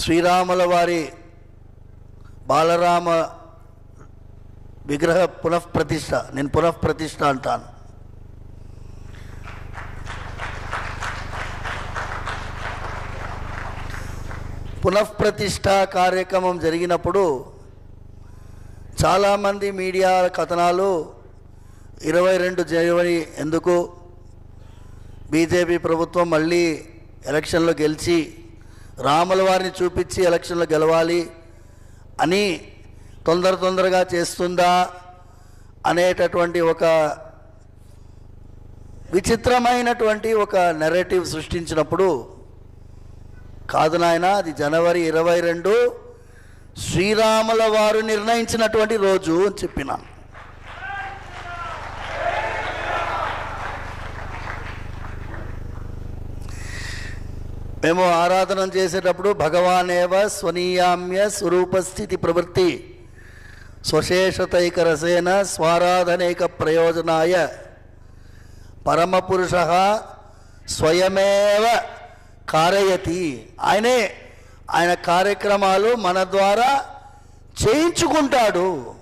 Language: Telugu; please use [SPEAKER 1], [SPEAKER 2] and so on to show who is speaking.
[SPEAKER 1] శ్రీరాముల వారి బాలరామ విగ్రహ పునఃప్రతిష్ట నేను పునఃప్రతిష్ట అంటాను. పునఃప్రతిష్ట కార్యక్రమం జరిగినప్పుడు చాలామంది మీడియా కథనాలు ఇరవై రెండు జనవరి ఎందుకు బీజేపీ ప్రభుత్వం మళ్ళీ ఎలక్షన్లో గెలిచి రాముల వారిని చూపించి ఎలక్షన్లు గెలవాలి అని తొందర తొందరగా చేస్తుందా అనేటటువంటి ఒక విచిత్రమైనటువంటి ఒక నెరేటివ్ సృష్టించినప్పుడు కాదు నాయన అది జనవరి ఇరవై రెండు శ్రీరాముల వారు నిర్ణయించినటువంటి రోజు అని చెప్పినాను. మేము ఆరాధన చేసేటప్పుడు భగవానేవ స్వనీయామ్య స్వరూపస్థితి ప్రవృత్తి. స్వశేషతైక రసేన స్వారాధనేక ప్రయోజనాయ. పరమపురుష స్వయమేవ కారయతి. ఆయనే ఆయన కార్యక్రమాలు మన ద్వారా చేయించుకుంటాడు.